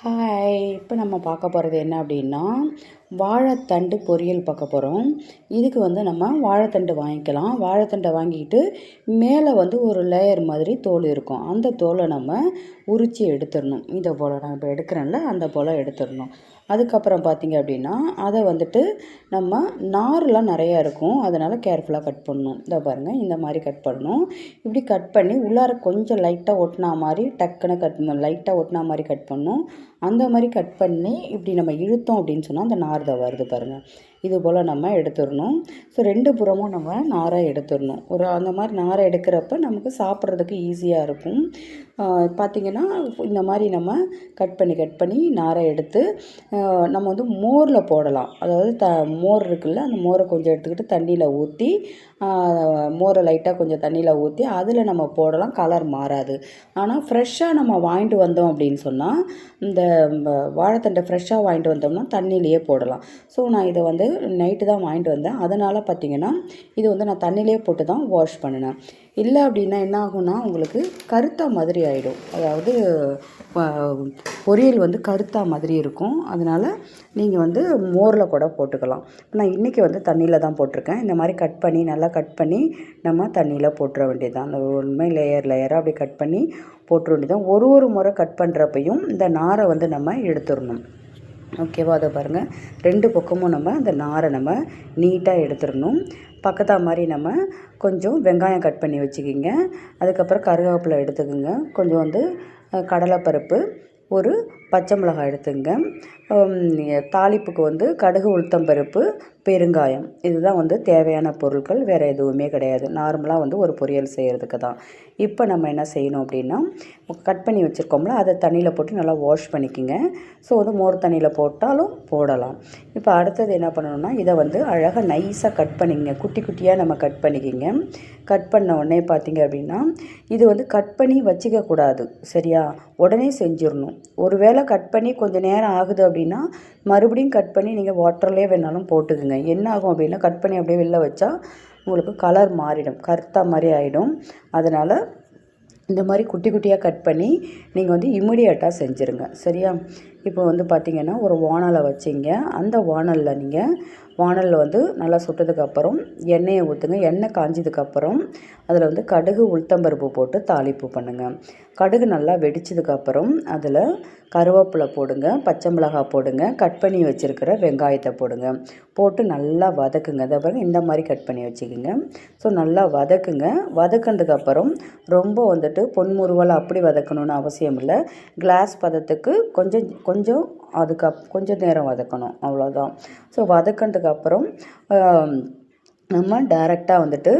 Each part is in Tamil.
ஹாய் இப்போ நம்ம பார்க்க போகிறது என்ன அப்படின்னா வாழைத்தண்டு பொரியல் பார்க்க போகிறோம் இதுக்கு வந்து நம்ம வாழைத்தண்டு வாங்கிக்கலாம். வாழைத்தண்டை வாங்கிக்கிட்டு மேலே வந்து ஒரு லேயர் மாதிரி தோல் இருக்கும். அந்த தோலை நம்ம உரித்து எடுத்துடணும். இதை போல் நான் இப்போ எடுக்கிறேன்ல அந்த போல் எடுத்துடணும். அதுக்கப்புறம் பார்த்திங்க அப்படின்னா அதை வந்துட்டு நம்ம நார்லாம் நிறையா இருக்கும். அதனால் கேர்ஃபுல்லாக கட் பண்ணணும். இதை பாருங்கள் இந்த மாதிரி கட் பண்ணணும். இப்படி கட் பண்ணி உள்ளார கொஞ்சம் லைட்டாக ஒட்டினா மாதிரி டக்குன்னு கட் லைட்டாக ஒட்டினா மாதிரி கட் பண்ணணும். அந்த மாதிரி கட் பண்ணி இப்படி நம்ம இழுத்தோம் அப்படின்னு சொன்னால் அந்த நார் வருது பாருங்கள் இது போல் நம்ம எடுத்துடணும். ஸோ ரெண்டு புறமும் நம்ம நாராக எடுத்துடணும். ஒரு அந்த மாதிரி நாரை எடுக்கிறப்ப நமக்கு சாப்பிட்றதுக்கு ஈஸியாக இருக்கும். பார்த்திங்கன்னா இந்த மாதிரி நம்ம கட் பண்ணி கட் பண்ணி நாரை எடுத்து நம்ம வந்து மோரில் போடலாம். அதாவது த மோர் இருக்குல்ல அந்த மோரை கொஞ்சம் எடுத்துக்கிட்டு தண்ணியில் ஊற்றி மோரை லைட்டாக கொஞ்சம் தண்ணியில் ஊற்றி அதில் நம்ம போடலாம். கலர் மாறாது. ஆனால் ஃப்ரெஷ்ஷாக நம்ம வாங்கிட்டு வந்தோம் அப்படின்னு சொன்னால் இந்த வாழைத்தண்டை ஃப்ரெஷ்ஷாக வாங்கிட்டு வந்தோம்னா தண்ணியிலையே போடலாம். ஸோ நான் இதை வந்து நைட்டு தான் வாங்கிட்டு வந்தேன். அதனால் பார்த்திங்கன்னா இது வந்து நான் தண்ணியிலே போட்டு தான் வாஷ் பண்ணினேன். இல்லை அப்படின்னா என்ன ஆகும்னா உங்களுக்கு கருத்தா மாதிரி ஆகிடும் அதாவது பொரியல் வந்து கருத்தா மாதிரி இருக்கும். அதனால் நீங்கள் வந்து மோரில் கூட போட்டுக்கலாம். நான் இன்றைக்கி வந்து தண்ணியில் தான் போட்டிருக்கேன். இந்த மாதிரி கட் பண்ணி நல்லா கட் பண்ணி நம்ம தண்ணியில் போட்டுற வேண்டியது தான் அந்த உண்மை லேயர் லேயராக அப்படி கட் பண்ணி போட்டுற வேண்டியது தான் ஒரு ஒரு முறை கட் பண்ணுறப்பையும் இந்த நாரை வந்து நம்ம எடுத்துடணும். ஓகேவா அதை பாருங்கள் ரெண்டு பக்கமும் நம்ம அந்த நாரை நம்ம நீட்டாக எடுத்துடணும். பக்கத்தா மாதிரி நம்ம கொஞ்சம் வெங்காயம் கட் பண்ணி வச்சுக்கிங்க. அதுக்கப்புறம் கருவேப்பிலை எடுத்துக்கோங்க. கொஞ்சம் வந்து கடலைப்பருப்பு ஒரு பச்சை மிளகாய் எடுத்துங்க தாளிப்புக்கு வந்து கடுகு உளுத்தம் பருப்பு பெருங்காயம். இதுதான் வந்து தேவையான பொருட்கள் வேறு எதுவுமே கிடையாது. நார்மலாக வந்து ஒரு பொரியல் செய்கிறதுக்கு தான். இப்போ நம்ம என்ன செய்யணும் அப்படின்னா கட் பண்ணி வச்சுருக்கோம்ல அதை தண்ணியில் போட்டு நல்லா வாஷ் பண்ணிக்கோங்க. ஸோ வந்து மோர் தண்ணியில் போட்டாலும் போடலாம். இப்போ அடுத்தது என்ன பண்ணணும்னா இதை வந்து அழகாக நைஸாக கட் பண்ணிக்கங்க. குட்டி குட்டியாக நம்ம கட் பண்ணிக்கிங்க. கட் பண்ண உடனே பார்த்திங்க அப்படின்னா இது வந்து கட் பண்ணி வச்சிக்கக்கூடாது சரியா? உடனே செஞ்சிடணும். ஒரு வேளை கட் பண்ணி கொஞ்சம் நேரம் ஆகுது அப்படின்னா மறுபடியும் கட் பண்ணி நீங்கள் வாட்டர்லேயே வேணாலும் போட்டுக்குங்க. என்ன ஆகும் அப்படின்னா கட் பண்ணி அப்படியே வெளில வச்சா உங்களுக்கு கலர் மாறிடும். கருத்தா மாதிரி ஆகிடும் அதனால் இந்த மாதிரி குட்டி குட்டியாக கட் பண்ணி நீங்கள் வந்து இமிடியேட்டாக செஞ்சுருங்க. சரியா? இப்போ வந்து பார்த்திங்கன்னா ஒரு வானலை வச்சிங்க. அந்த வானலில் நீங்கள் வானலில் வந்து நல்லா சுட்டதுக்கப்புறம் எண்ணெயை ஊற்றுங்க எண்ணெய் காஞ்சதுக்கப்புறம் அதில் வந்து கடுகு உளுத்தம்பருப்பு போட்டு தாளிப்பு பண்ணுங்கள் கடுகு நல்லா வெடிச்சதுக்கப்புறம் அதில் கருவேப்பிலை போடுங்க. பச்சை மிளகாய் போடுங்க. கட் பண்ணி வச்சுருக்கிற வெங்காயத்தை போடுங்க. போட்டு நல்லா வதக்குங்க. அதை பாருங்கள் இந்த மாதிரி கட் பண்ணி வச்சுக்கோங்க. ஸோ நல்லா வதக்குங்க. வதக்கினதுக்கப்புறம் ரொம்ப வந்துட்டு பொன்முருவலை அப்படி வதக்கணும்னு அவசியம் இல்லை. கிளாஸ் பதத்துக்கு கொஞ்சம் கொஞ்சம் அதுக்கு கொஞ்சம் நேரம் வதக்கணும் அவ்வளோதான் ஸோ வதக்கினதுக்கப்புறம் நம்ம டேரெக்டாக வந்துட்டு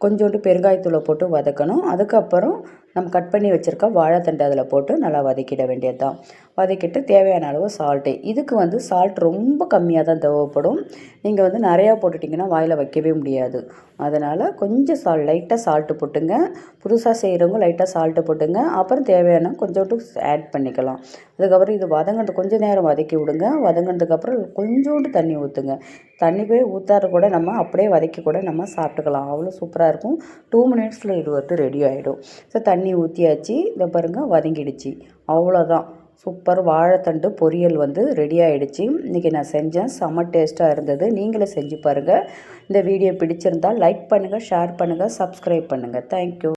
கொஞ்சோண்டு பெருங்காயத்தூளை போட்டு வதக்கணும். அதுக்கப்புறம் நம்ம கட் பண்ணி வச்சுருக்க வாழைத்தண்டு அதில் போட்டு நல்லா வதக்கிட வேண்டியது தான் வதக்கிட்டு தேவையான அளவு சால்ட்டு இதுக்கு வந்து சால்ட் ரொம்ப கம்மியாக தான் தேவைப்படும். நீங்கள் வந்து நிறையா போட்டுட்டிங்கன்னா வாயில் வைக்கவே முடியாது. அதனால் கொஞ்சம் சால் லைட்டாக சால்ட்டு போட்டுங்க. புதுசாக செய்கிறவங்க லைட்டாக சால்ட்டு போட்டுங்க. அப்புறம் தேவையான கொஞ்சோண்டு ஆட் பண்ணிக்கலாம். அதுக்கப்புறம் இது வதங்கிட்டு கொஞ்சம் நேரம் வதக்கி விடுங்க. வதங்கினதுக்கப்புறம் கொஞ்சோண்டு தண்ணி ஊற்றுங்க தண்ணி போய் ஊற்றாரு கூட நம்ம அப்படியே வதக்கி கூட நம்ம சாப்பிட்டுக்கலாம். அவ்வளோ சூப்பராக இருக்கும். டூ மினிட்ஸில் இது வந்து ரெடி ஆகிடும் ஸோ தண்ணி தண்ணி ஊற்றியாச்சு இதை பாருங்கள் வதங்கிடுச்சு. அவ்வளோதான் சூப்பர். வாழைத்தண்டு பொரியல் வந்து ரெடி ஆகிடுச்சு இன்றைக்கி நான் செஞ்சேன். செம்ம டேஸ்ட்டாக இருந்தது. நீங்களும் செஞ்சு பாருங்கள் இந்த வீடியோ பிடிச்சிருந்தால் லைக் பண்ணுங்கள் ஷேர் பண்ணுங்கள் சப்ஸ்கிரைப் பண்ணுங்கள் தேங்க்யூ